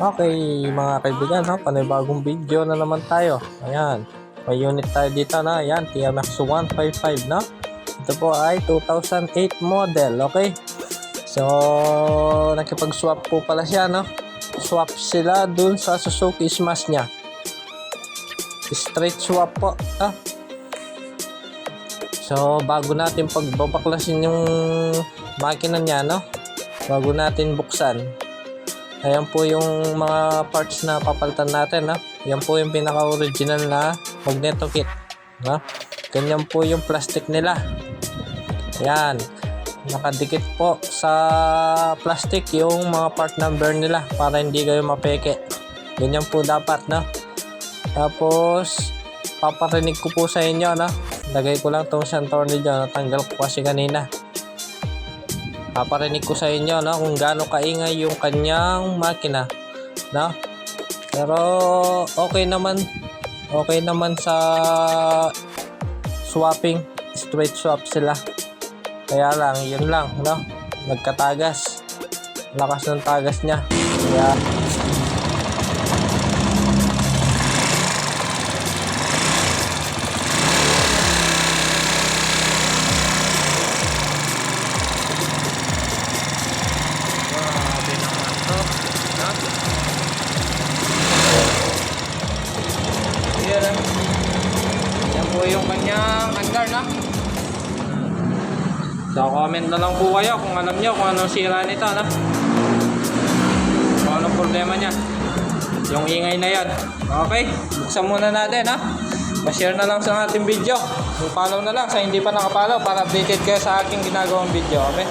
Okay, mga kaibigan, no? panibagong video na naman tayo. Ayan, may unit tayo dito na. Ayan, TMX 155, no? Ito po ay 2008 model, okay? So, nakipag-swap po pala siya, no? Swap sila dun sa Suzuki Smash niya. Straight swap po, ah. So, bago natin pagbabaklasin yung makina niya, no? Bago natin buksan, Ayan po yung mga parts na papalitan natin, no? Yan po yung pinaka-original na magneto kit, no? Ganyan po yung plastic nila. Ayan. Nakadikit po sa plastic yung mga part number nila para hindi kayo mapeke. Ganyan po dapat, no? Tapos, paparinig ko po sa inyo, no? Lagay ko lang tong siyang tornilyo, natanggal ko kasi kanina paparinig ko sa inyo no kung gaano kaingay yung kanyang makina no? Pero okay naman okay naman sa swapping straight swap sila. Kaya lang yun lang no? Nagkatagas. Lakas ng tagas niya. Kaya po yung kanyang handler na. So comment na lang po kayo kung alam nyo kung anong sira nito na. Kung anong problema niya. Yung ingay na yan. Okay, buksan muna natin ha. Pa-share na lang sa ating video. Follow na lang sa hindi pa nakapollow para updated kayo sa aking ginagawang video. Okay?